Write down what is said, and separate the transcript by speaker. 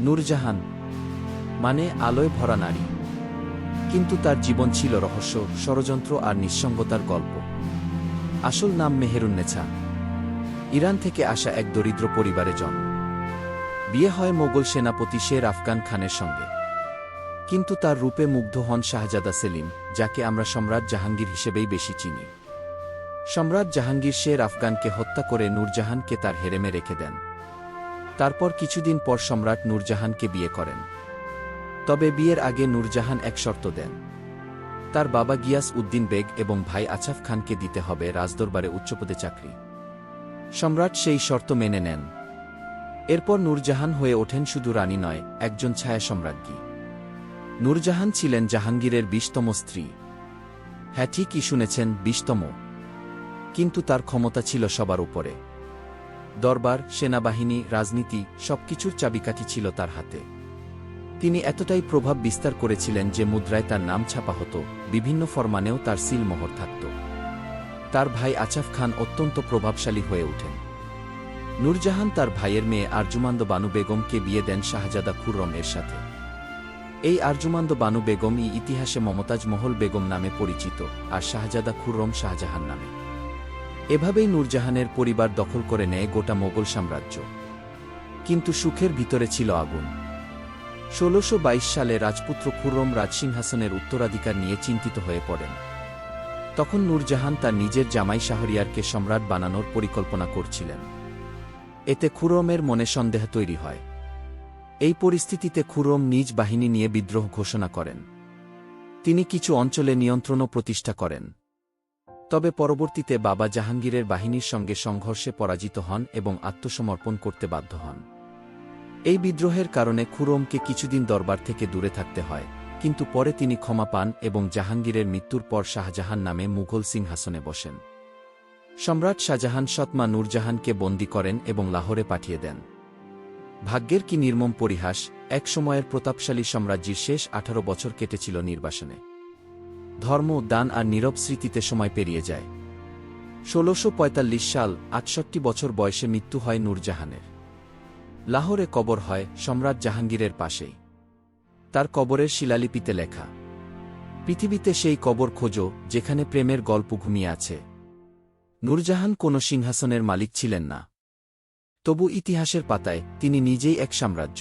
Speaker 1: নূরজাহান মানে আলোয় ভরা নারী। কিন্তু তার জীবন ছিল রহস্য, ষড়যন্ত্র আর নিঃসঙ্গতার গল্প। আসল নাম মেহেরুন্নেছা। ইরান থেকে আসা এক দরিদ্র পরিবারে জন্ম। বিয়ে হয় মোগল সেনাপতি শের আফগান খানের সঙ্গে। কিন্তু তার রূপে মুগ্ধ হন শাহজাদা সেলিম, যাকে আমরা সম্রাট জাহাঙ্গীর হিসেবেই বেশি চিনি। সম্রাট জাহাঙ্গীর শের আফগানকে হত্যা করে নূরজাহানকে তার হেরেমে রেখে দেন। তারপর কিছুদিন পর সম্রাট নূরজাহানকে বিয়ে করেন। তবে বিয়ের আগে নূরজাহান এক শর্ত দেন। তার বাবা গিয়াস উদ্দিন বেগ এবং ভাই আছাফ খানকে দিতে হবে রাজদরবারে উচ্চপদে চাকরি। সম্রাট সেই শর্ত মেনে নেন। এরপর নূরজাহান হয়ে ওঠেন শুধু রানী নয়, একজন ছায়া সম্রাজ্ঞী। নূরজাহান ছিলেন জাহাঙ্গীরের বিশতম স্ত্রী। হ্যাঁ ঠিকই শুনেছেন, বিশতম। কিন্তু তার ক্ষমতা ছিল সবার উপরে। দরবার, সেনাবাহিনী, রাজনীতি, সবকিছুর চাবিকাঠি ছিল তার হাতে। তিনি এতটাই প্রভাব বিস্তার করেছিলেন যে মুদ্রায় তার নাম ছাপা হতো, বিভিন্ন ফরমানেও তার সিলমোহর থাকত। তার ভাই আচাফ খান অত্যন্ত প্রভাবশালী হয়ে ওঠেন। নূরজাহান তার ভাইয়ের মেয়ে আরজুমান্দ বানু বেগমকে বিয়ে দেন শাহজাদা খুররম এর সাথে। এই আরজুমান্দ বানু বেগম ই ইতিহাসে মমতাজ মহল বেগম নামে পরিচিত, আর শাহজাদা খুররম শাহজাহান নামে। এভাবেই নূরজাহানের পরিবার দখল করে নেয় গোটা মোগল সাম্রাজ্য। কিন্তু সুখের ভিতরে ছিল আগুন। ষোলোশো সালে রাজপুত্র খুররম রাজসিংহাসনের উত্তরাধিকার নিয়ে চিন্তিত হয়ে পড়েন। তখন নূরজাহান তার নিজের জামাই শাহরিয়ারকে সম্রাট বানানোর পরিকল্পনা করছিলেন। এতে খুরমের মনে সন্দেহ তৈরি হয়। এই পরিস্থিতিতে খুরম নিজ বাহিনী নিয়ে বিদ্রোহ ঘোষণা করেন। তিনি কিছু অঞ্চলে নিয়ন্ত্রণও প্রতিষ্ঠা করেন। তবে পরবর্তীতে বাবা জাহাঙ্গীরের বাহিনীর সঙ্গে সংঘর্ষে পরাজিত হন এবং আত্মসমর্পণ করতে বাধ্য হন। এই বিদ্রোহের কারণে খুরমকে কিছুদিন দরবার থেকে দূরে থাকতে হয়, কিন্তু পরে তিনি ক্ষমা পান এবং জাহাঙ্গীরের মৃত্যুর পর শাহজাহান নামে মুঘল সিংহাসনে বসেন। সম্রাট শাহজাহান সৎমা নূরজাহানকে বন্দী করেন এবং লাহোরে পাঠিয়ে দেন। ভাগ্যের কি নির্মম পরিহাস, এক সময়ের প্রতাপশালী সাম্রাজ্যের শেষ আঠারো বছর কেটেছিল নির্বাসনে। ধর্ম, দান আর নীরব স্মৃতিতে সময় পেরিয়ে যায়। ষোলোশো সাল, আটষট্টি বছর বয়সে মৃত্যু হয় নূরজাহানের। লাহোরে কবর হয় সম্রাট জাহাঙ্গীরের পাশেই। তার কবরের শিলালিপিতে লেখা, পৃথিবীতে সেই কবর খোঁজো, যেখানে প্রেমের গল্প ঘুমিয়ে আছে। নূরজাহান কোনো সিংহাসনের মালিক ছিলেন না। তবু ইতিহাসের পাতায় তিনি নিজেই এক সাম্রাজ্য।